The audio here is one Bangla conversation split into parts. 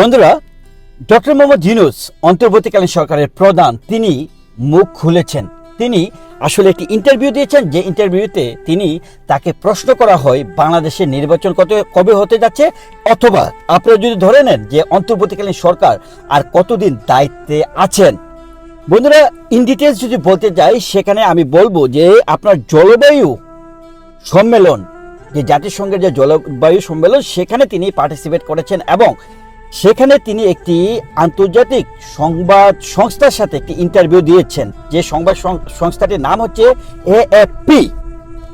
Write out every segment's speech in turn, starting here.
বন্ধুরা, ডক্টর মোহাম্মদ জিনুস অন্তর্বর্তীকালীন সরকারের প্রধান, তিনি মুখ খুলেছেন। তিনি আসলে একটি ইন্টারভিউ দিয়েছেন, যে ইন্টারভিউতে তিনি তাকে প্রশ্ন করা হয়, বাংলাদেশের নির্বাচন কত, কবে হতে যাচ্ছে? অথবা আপনারা যদি ধরে নেন যে অন্তর্বর্তীকালীন সরকার আর কতদিন দায়িত্বে আছেন। বন্ধুরা ইন ডিটেলস যদি বলতে যাই, সেখানে আমি বলব যে আপনার জলবায়ু সম্মেলন, যে জাতিসংঘের যে জলবায়ু সম্মেলন, সেখানে তিনি পার্টিসিপেট করেছেন এবং সেখানে তিনি একটি আন্তর্জাতিক সংবাদ সংস্থার সাথে একটি ইন্টারভিউ দিয়েছেন। যে সংবাদ সংস্থাটির নাম হচ্ছে এএফপি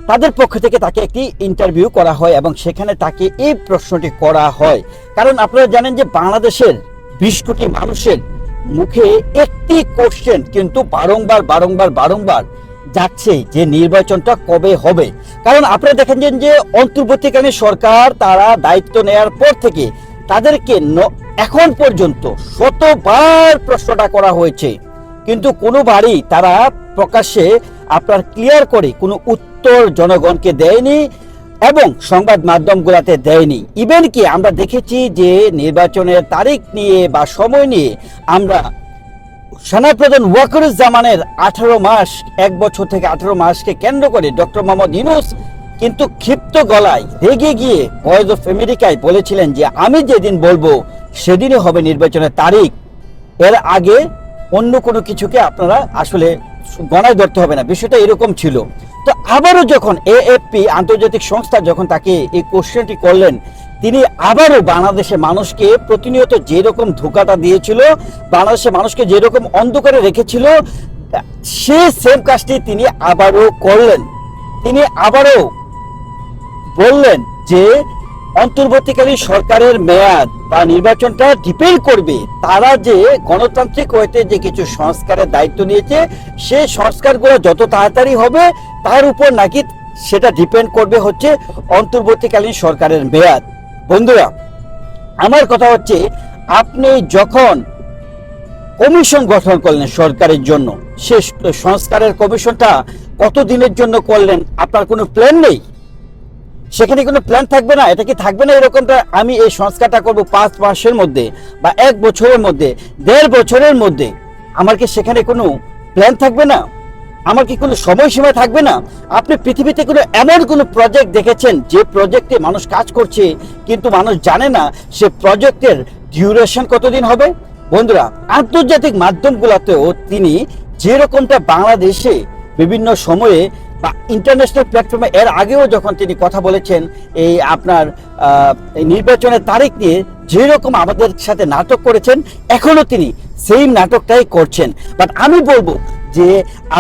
তাদের পক্ষ থেকে তাকে একটি ইন্টারভিউ করা হয় এবং সেখানে তাকে এই প্রশ্নটি করা হয়। কারণ আপনারা জানেন যে বাংলাদেশের বিশ কোটি মানুষের মুখে একটি কোশ্চেন কিন্তু বারংবার বারংবার বারংবার যাচ্ছে যে নির্বাচনটা কবে হবে। কারণ আপনারা দেখেন যে অন্তর্বর্তীকালীন সরকার তারা দায়িত্ব নেয়ার পর থেকে তাদেরকে এখন পর্যন্ত শতবার প্রশ্নটা করা হয়েছে। কিন্তু কোনোবারই তারা প্রকাশ্যে আপনার ক্লিয়ার করে কোনো উত্তর জনগণকে দেয়নি এবং সংবাদ মাধ্যমগুলোতে দেয়নি। ইভেন কি আমরা দেখেছি যে নির্বাচনের তারিখ নিয়ে বা সময় নিয়ে আমরা সেনাপ্রধান ওয়াকরুজ্জামানের আঠারো মাস, এক বছর থেকে আঠারো মাসকে কেন্দ্র করে ডক্টর মোহাম্মদ ইউনুস কিন্তু ক্ষিপ্ত গলায় রেগে গিয়ে ভয়েস অফ আমেরিকায় বলেছিলেন যে, আমি যেদিন বলব, সেদিনই হবে নির্বাচনের তারিখ। এর আগে অন্য কোনো কিছুকে আপনারা আসলে গণায় ধরতে হবে না। বিষয়টা এরকম ছিল। তো আবারও যখন এএফপি, আন্তর্জাতিক সংস্থা, যখন তাকে এই কোশ্চেনটি করলেন, তিনি আবারও বাংলাদেশের মানুষকে প্রতিনিয়ত যেরকম ধোকাটা দিয়েছিল, বাংলাদেশের মানুষকে যেরকম অন্ধকারে রেখেছিল, সে সেম কাজটি তিনি আবারও করলেন। তিনি আবারও বললেন যে অন্তর্বর্তীকালীন সরকারের মেয়াদ বা নির্বাচনটা ডিপেন্ড করবে। তারা যে গণতান্ত্রিক হইতে যে কিছু সংস্কারের দায়িত্ব নিয়েছে সেই সংস্কারগুলো যত তাড়াতাড়ি হবে, তার উপর নাকি সেটা ডিপেন্ড করবে হচ্ছে অন্তর্বর্তীকালীন সরকারের মেয়াদ। বন্ধুরা, আমার কথা হচ্ছে, আপনি যখন কমিশন গঠন করলেন সরকারের জন্য, সে সংস্কারের কমিশনটা কত দিনের জন্য করলেন, আপনার কোনো প্ল্যান নেই? সেখানে কোনো প্ল্যান থাকবে না? এটা কি থাকবে না এরকমটা? আমি এই সংস্কারটা করব পাঁচ মাসের মধ্যে বা এক বছরের মধ্যে, দেড় বছরের মধ্যে। আমার কি সেখানে কোনো প্ল্যান থাকবে না? আমার কি কোনো সময়সীমা থাকবে না? আপনি পৃথিবীতে কোনো এমন কোনো প্রজেক্ট দেখেছেন যে প্রজেক্টে মানুষ কাজ করছে, কিন্তু মানুষ জানে না সে প্রজেক্টের ডিউরেশন কতদিন হবে? বন্ধুরা, আন্তর্জাতিক মাধ্যমগুলোতেও তিনি যেরকমটা বাংলাদেশে বিভিন্ন সময়ে বা ইন্টারন্যাশনাল প্ল্যাটফর্মে এর আগেও যখন তিনি কথা বলেছেন, এই আপনার নির্বাচনের তারিখ নিয়ে যেরকম আমাদের সাথে নাটক করেছেন, এখনও তিনি সেই নাটকটাই করছেন। বাট আমি বলব যে,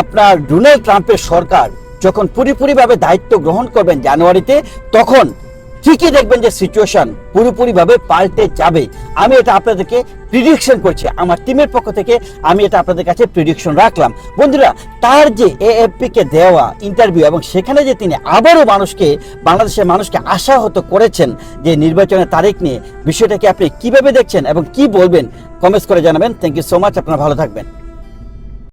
আপনার ডোনাল্ড ট্রাম্পের সরকার যখন পুরোপুরিভাবে দায়িত্ব গ্রহণ করবেন জানুয়ারিতে, তখন ঠিকই দেখবেন যে সিচুয়েশন পুরোপুরিভাবে পাল্টে যাবে। আমি এটা আপনাদেরকে প্রিডিকশন করছি। আমার টিমের পক্ষ থেকে আমি এটা আপনাদের কাছে প্রিডিকশন রাখলাম। বন্ধুরা, তার যে এএফপি কে দেওয়া ইন্টারভিউ এবং সেখানে যে তিনি আবারও মানুষকে, বাংলাদেশের মানুষকে আশাহত করেছেন যে নির্বাচনের তারিখ নিয়ে, বিষয়টাকে আপনি কীভাবে দেখছেন এবং কি বলবেন কমেন্টস করে জানাবেন। থ্যাংক ইউ সো মাচ আপনারা ভালো থাকবেন।